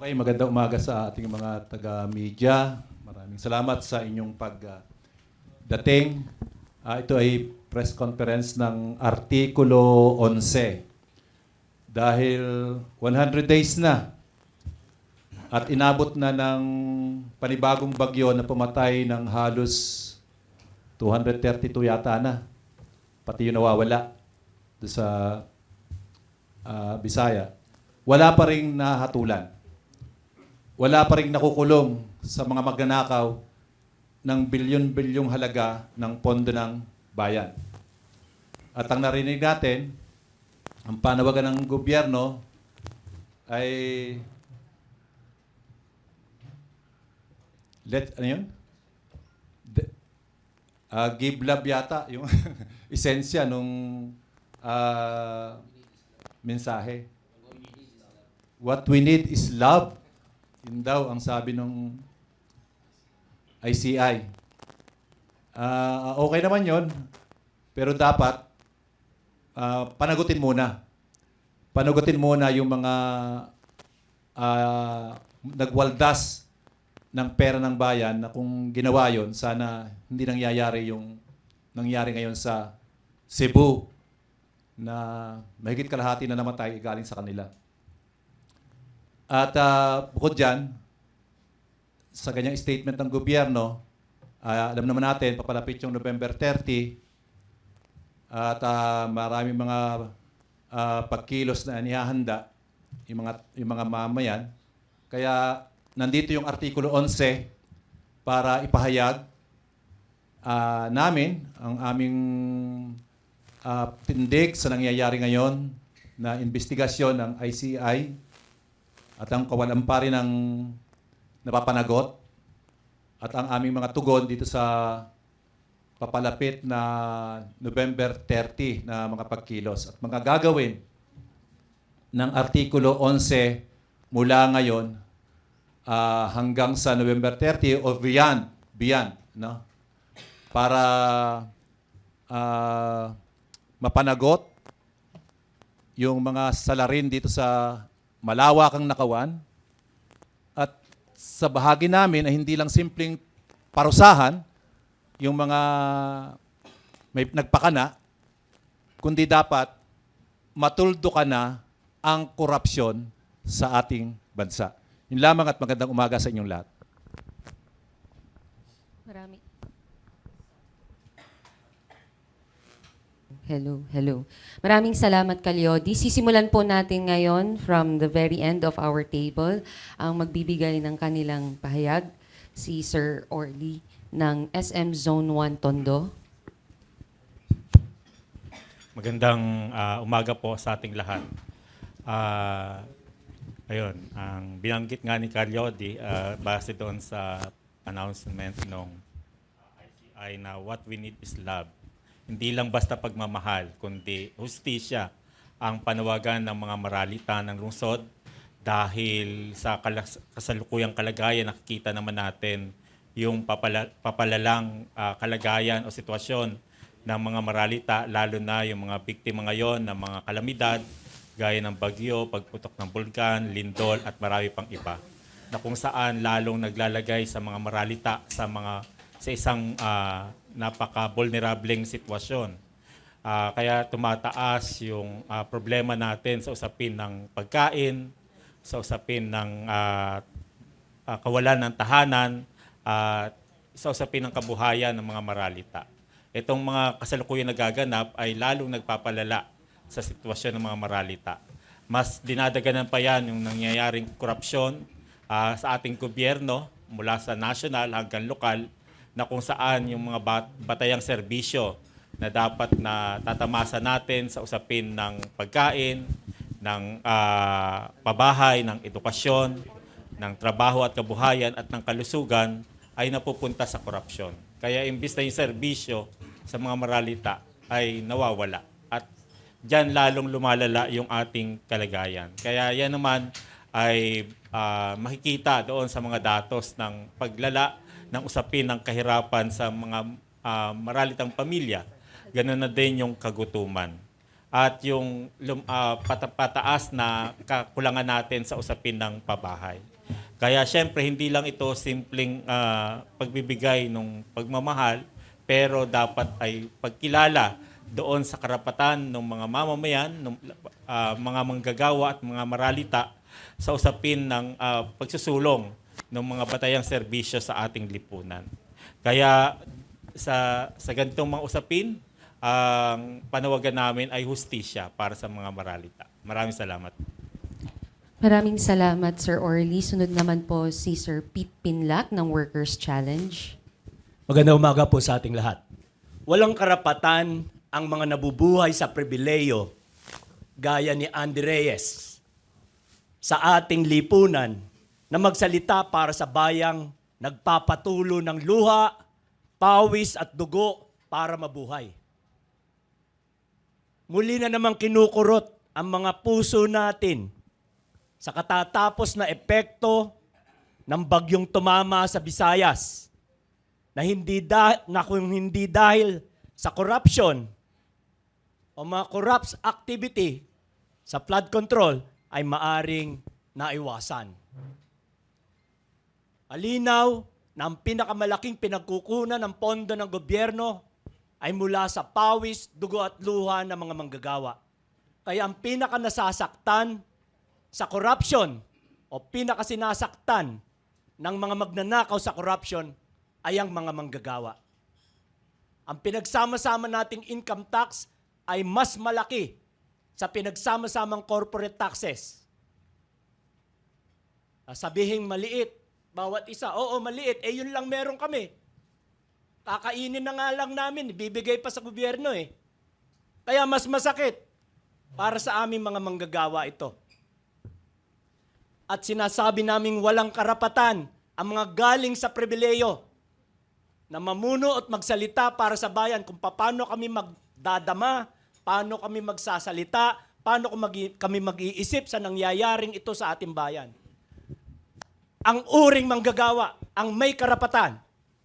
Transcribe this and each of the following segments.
Okay, magandang umaga sa ating mga taga-media. Maraming salamat sa inyong pagdating. Ah, ito ay press conference ng Artikulo 11. Dahil 100 days na at inabot na ng panibagong bagyo na pumatay ng halos 232 yata na. Pati yung nawawala sa ah, Bisaya. Wala pa rin nahatulan wala pa rin nakukulong sa mga magnanakaw ng bilyon-bilyong halaga ng pondo ng bayan. At ang narinig natin, ang panawagan ng gobyerno ay let ano yun? De- ah, give love yata yung esensya nung ah, mensahe. What we need is love. Yun daw ang sabi nung ICI. Ah, okay naman yon pero dapat ah, panagutin muna. Panagutin muna yung mga ah, nagwaldas ng pera ng bayan na kung ginawa yon sana hindi nangyayari yung nangyari ngayon sa Cebu na mahigit kalahati na namatay galing sa kanila. At ah, bukod dyan, sa ganyang statement ng gobyerno, ah, alam naman natin, papalapit yung November 30, at ah, maraming mga ah, pagkilos na inihahanda yung mga, yung mga mamayan. Kaya nandito yung Artikulo 11 para ipahayag ah, namin ang aming ah, tindig sa nangyayari ngayon na investigasyon ng ICI at ang kawalan pa rin ng napapanagot at ang aming mga tugon dito sa papalapit na November 30 na mga pagkilos at mga gagawin ng Artikulo 11 mula ngayon ah, hanggang sa November 30 o beyond, beyond, no? Para ah, mapanagot yung mga salarin dito sa malawakang nakawan at sa bahagi namin ay hindi lang simpleng parusahan yung mga may nagpakana, kundi dapat matuldo ka na ang korupsyon sa ating bansa. Yun lamang at magandang umaga sa inyong lahat. Marami. Hello, hello. Maraming salamat, Kalyodi. Sisimulan po natin ngayon from the very end of our table ang magbibigay ng kanilang pahayag si Sir Orly ng SM Zone 1 Tondo. Magandang ah, umaga po sa ating lahat. Ah, ayun, ang binanggit nga ni Caryodi, ah, base doon sa announcement ng ICI na what we need is love. Hindi lang basta pagmamahal, kundi hustisya ang panawagan ng mga maralita ng lungsod dahil sa kasalukuyang kalagayan nakikita naman natin yung papala- papalalang ah, kalagayan o sitwasyon ng mga maralita, lalo na yung mga biktima ngayon ng mga kalamidad, gaya ng bagyo, pagputok ng bulkan, lindol, at marami pang iba, na kung saan lalong naglalagay sa mga maralita sa mga sa isang ah, napaka-vulnerableng sitwasyon. Ah, kaya tumataas yung ah, problema natin sa usapin ng pagkain, sa usapin ng ah, ah, kawalan ng tahanan, at sa usapin ng kabuhayan ng mga maralita. Itong mga kasalukuyan nagaganap ay lalong nagpapalala sa sitwasyon ng mga maralita. Mas dinadaganan pa yan yung nangyayaring korupsyon ah, sa ating gobyerno mula sa national hanggang lokal na kung saan yung mga bat- batayang serbisyo na dapat na tatamasa natin sa usapin ng pagkain, ng ah, pabahay, ng edukasyon, ng trabaho at kabuhayan at ng kalusugan ay napupunta sa korupsyon. Kaya imbis na yung serbisyo sa mga maralita ay nawawala. At diyan lalong lumalala yung ating kalagayan. Kaya yan naman ay ah, makikita doon sa mga datos ng paglala ng usapin ng kahirapan sa mga ah, maralitang pamilya. Ganun na din yung kagutuman. at yung lum, ah, pata- na kakulangan natin sa usapin ng pabahay. Kaya syempre hindi lang ito simpleng ah, pagbibigay ng pagmamahal pero dapat ay pagkilala doon sa karapatan ng mga mamamayan, ng ah, mga manggagawa at mga maralita sa usapin ng ah, pagsusulong ng mga batayang serbisyo sa ating lipunan. Kaya sa sa ganitong mga usapin, ang panawagan namin ay hustisya para sa mga maralita. Maraming salamat. Maraming salamat, Sir Orly. Sunod naman po si Sir Pete Pinlac ng Workers' Challenge. Magandang umaga po sa ating lahat. Walang karapatan ang mga nabubuhay sa pribileyo gaya ni Andy Reyes sa ating lipunan na magsalita para sa bayang nagpapatulo ng luha, pawis at dugo para mabuhay. Muli na namang kinukurot ang mga puso natin sa katatapos na epekto ng bagyong tumama sa Visayas na hindi da, na kung hindi dahil sa corruption o mga corrupt activity sa flood control ay maaring naiwasan. Alinaw na ang pinakamalaking pinagkukunan ng pondo ng gobyerno ay mula sa pawis, dugo at luha ng mga manggagawa. Kaya ang pinaka nasasaktan sa corruption o pinaka sinasaktan ng mga magnanakaw sa corruption ay ang mga manggagawa. Ang pinagsama-sama nating income tax ay mas malaki sa pinagsama-samang corporate taxes. Sabihin maliit, bawat isa, oo maliit, eh yun lang meron kami. Kakainin na nga lang namin, bibigay pa sa gobyerno eh. Kaya mas masakit para sa aming mga manggagawa ito. At sinasabi naming walang karapatan ang mga galing sa pribileyo na mamuno at magsalita para sa bayan kung paano kami magdadama, paano kami magsasalita, paano kami mag-iisip sa nangyayaring ito sa ating bayan. Ang uring manggagawa, ang may karapatan,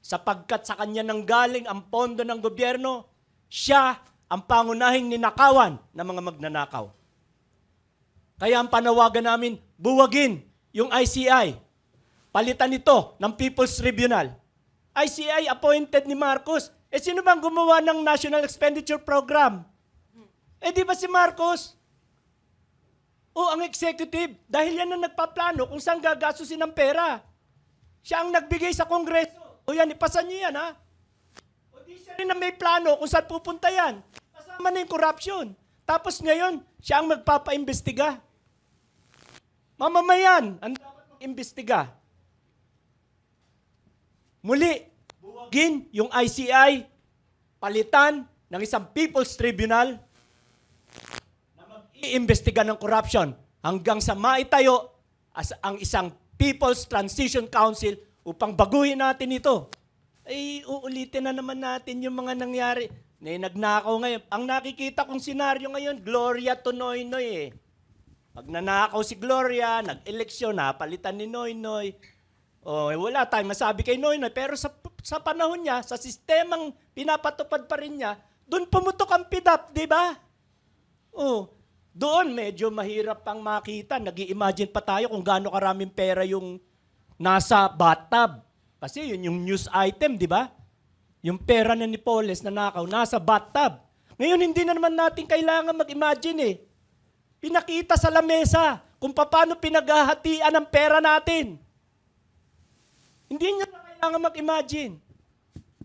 sapagkat sa kanya nang galing ang pondo ng gobyerno, siya ang pangunahing ninakawan ng mga magnanakaw. Kaya ang panawagan namin, buwagin yung ICI. Palitan ito ng People's Tribunal. ICI appointed ni Marcos. Eh sino bang gumawa ng National Expenditure Program? Eh di ba si Marcos? O ang executive, dahil yan ang nagpaplano kung saan gagastusin ang pera. Siya ang nagbigay sa Kongreso. O yan, ipasan niyo yan ha. O di siya rin ang may plano kung saan pupunta yan. Kasama na yung corruption. Tapos ngayon, siya ang magpapaimbestiga. Mamamayan ang dapat mag-imbestiga. Muli, buwagin yung ICI, palitan ng isang People's Tribunal na mag-iimbestiga ng corruption hanggang sa maitayo as ang isang People's Transition Council upang baguhin natin ito. Ay, uulitin na naman natin yung mga nangyari. Na nagnakaw ngayon. Ang nakikita kong senaryo ngayon, Gloria to Noynoy eh. Pag nanakaw si Gloria, nag-eleksyon, napalitan ni Noynoy. Oh, eh, wala tayong masabi kay Noynoy. Pero sa, sa panahon niya, sa sistemang pinapatupad pa rin niya, doon pumutok ang pidap, di ba? Oh, doon medyo mahirap pang makita. nag imagine pa tayo kung gaano karaming pera yung nasa bathtub. Kasi yun yung news item, di ba? Yung pera na ni Poles na nakaw, nasa bathtub. Ngayon, hindi na naman natin kailangan mag-imagine eh. Pinakita sa lamesa kung paano pinaghahatian ang pera natin. Hindi niya na kailangan mag-imagine.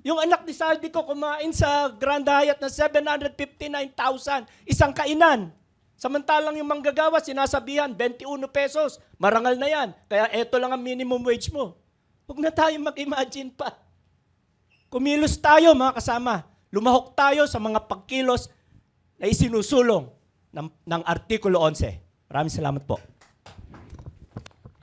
Yung anak ni Saldi ko kumain sa Grand Hyatt na 759,000, isang kainan. Samantalang yung manggagawa, sinasabihan, 21 pesos. Marangal na yan. Kaya eto lang ang minimum wage mo. Huwag na tayo mag-imagine pa. Kumilos tayo mga kasama. Lumahok tayo sa mga pagkilos na isinusulong ng, ng Artikulo 11. Maraming salamat po.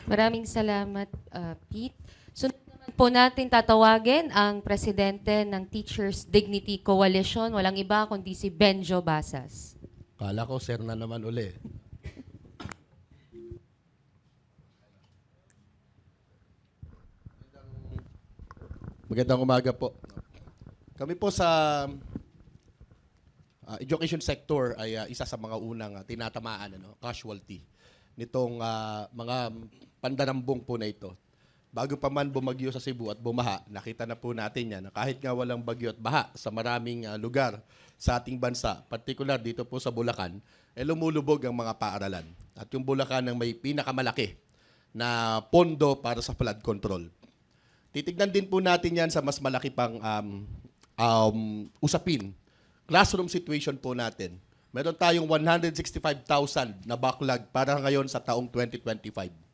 Maraming salamat, uh, Pete. Sunod naman po natin tatawagin ang presidente ng Teachers Dignity Coalition. Walang iba kundi si Benjo Basas. Kala ko, sir na naman uli. Magandang umaga po. Kami po sa ah, education sector ay ah, isa sa mga unang ah, tinatamaan ano, casualty nitong ah, mga pandarambong po na ito. Bago pa man bumagyo sa Cebu at bumaha, nakita na po natin yan kahit nga walang bagyo at baha sa maraming ah, lugar sa ating bansa, particular dito po sa Bulacan, eh lumulubog ang mga paaralan. At yung Bulacan ang may pinakamalaki na pondo para sa flood control. Titignan din po natin yan sa mas malaki pang um, um, usapin. Classroom situation po natin. Meron tayong 165,000 na backlog para ngayon sa taong 2025.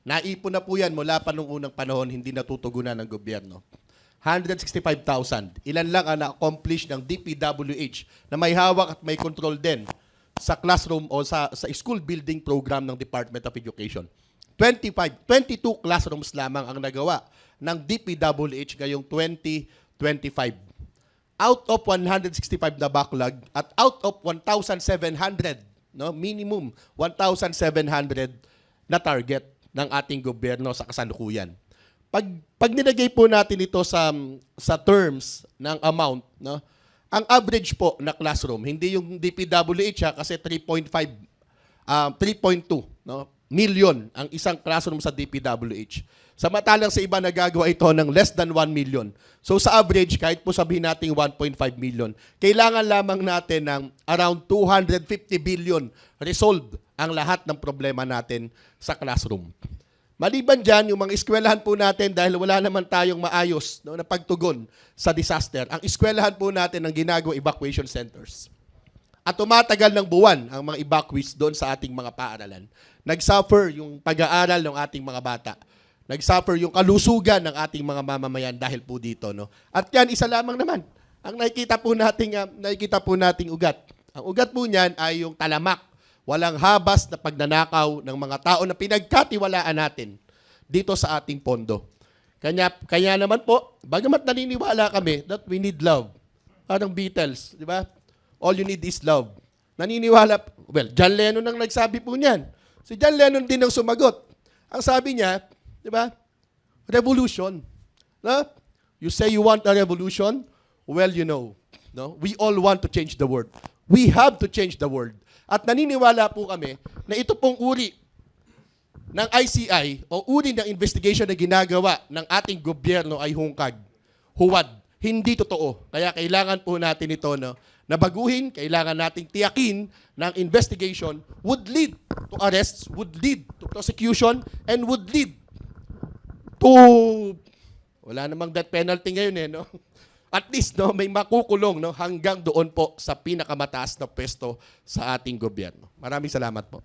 Naipon na po yan mula pa nung unang panahon, hindi natutugunan ng gobyerno. 165,000. Ilan lang ang na-accomplish ng DPWH na may hawak at may control din sa classroom o sa, sa school building program ng Department of Education. 25, 22 classrooms lamang ang nagawa ng DPWH ngayong 2025. Out of 165 na backlog at out of 1,700, no, minimum 1,700 na target ng ating gobyerno sa kasalukuyan. Pag pag nilagay po natin ito sa sa terms ng amount, no, ang average po na classroom, hindi yung DPWH ha, kasi 3.5 um, 3.2 no, million ang isang classroom sa DPWH. Samantalang sa iba nagagawa ito ng less than 1 million. So sa average, kahit po sabihin natin 1.5 million, kailangan lamang natin ng around 250 billion resolved ang lahat ng problema natin sa classroom. Maliban dyan, yung mga eskwelahan po natin, dahil wala naman tayong maayos no, na pagtugon sa disaster, ang eskwelahan po natin ang ginagawa evacuation centers. At tumatagal ng buwan ang mga evacuees doon sa ating mga paaralan. Nag-suffer yung pag-aaral ng ating mga bata. Nag-suffer yung kalusugan ng ating mga mamamayan dahil po dito. No? At yan, isa lamang naman. Ang nakikita po nating, uh, nakikita po nating ugat. Ang ugat po niyan ay yung talamak. Walang habas na pagnanakaw ng mga tao na pinagkatiwalaan natin dito sa ating pondo. Kanya, kaya naman po, bagamat naniniwala kami that we need love. Parang Beatles, di ba? All you need is love. Naniniwala, well, John Lennon ang nagsabi po niyan. Si John Lennon din ang sumagot. Ang sabi niya, di ba? Revolution. No? You say you want a revolution? Well, you know, no? We all want to change the world. We have to change the world. At naniniwala po kami na ito pong uri ng ICI o uri ng investigation na ginagawa ng ating gobyerno ay hungkag, huwad, hindi totoo. Kaya kailangan po natin ito no, na baguhin, kailangan nating tiyakin ng investigation would lead to arrests, would lead to prosecution, and would lead to wala namang death penalty ngayon eh no at least no, may makukulong no, hanggang doon po sa pinakamataas na pwesto sa ating gobyerno. Maraming salamat po.